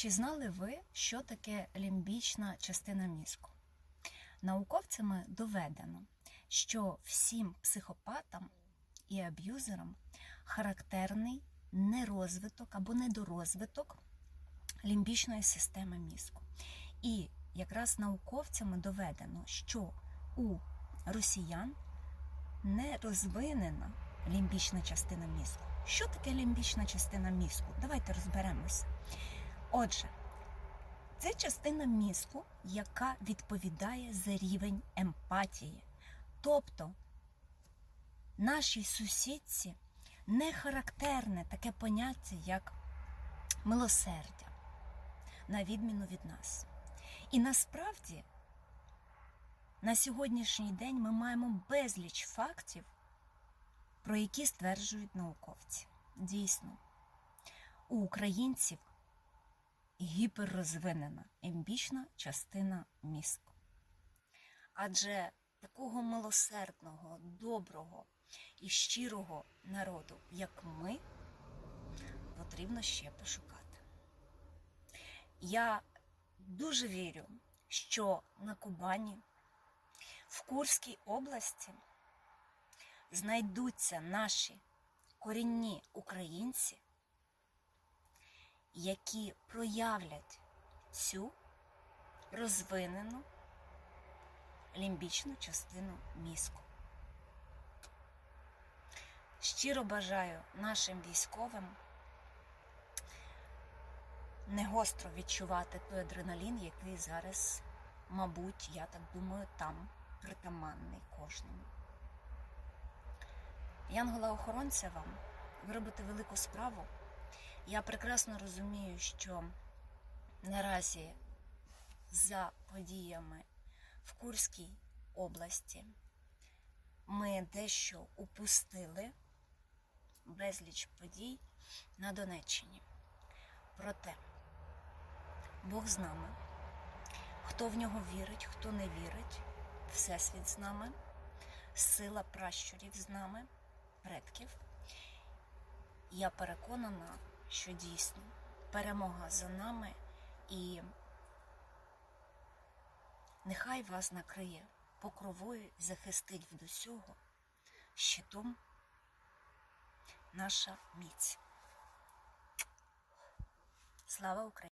Чи знали ви, що таке лімбічна частина мізку? Науковцями доведено, що всім психопатам і аб'юзерам характерний нерозвиток або недорозвиток лімбічної системи мізку. І якраз науковцями доведено, що у росіян не розвинена лімбічна частина мізку. Що таке лімбічна частина мізку? Давайте розберемося. Отже, це частина мізку, яка відповідає за рівень емпатії. Тобто нашій сусідці не характерне таке поняття, як милосердя, на відміну від нас. І насправді на сьогоднішній день ми маємо безліч фактів, про які стверджують науковці. Дійсно, у українців гіперрозвинена ембічна частина мізку. Адже такого милосердного, доброго і щирого народу, як ми, потрібно ще пошукати. Я дуже вірю, що на Кубані, в Курській області знайдуться наші корінні українці, які проявлять цю розвинену лімбічну частину мізку. Щиро бажаю нашим військовим не гостро відчувати той адреналін, який зараз, мабуть, я так думаю, там притаманний кожному. Янгола-охоронця вам, ви робите велику справу. Я прекрасно розумію, що наразі за подіями в Курській області ми дещо упустили безліч подій на Донеччині. Проте Бог з нами. Хто в нього вірить, хто не вірить, Всесвіт з нами, сила пращурів з нами, предків. Я переконана, що дійсно перемога за нами і нехай вас накриє покровою і захистить від усього щитом наша міць. Слава Україні!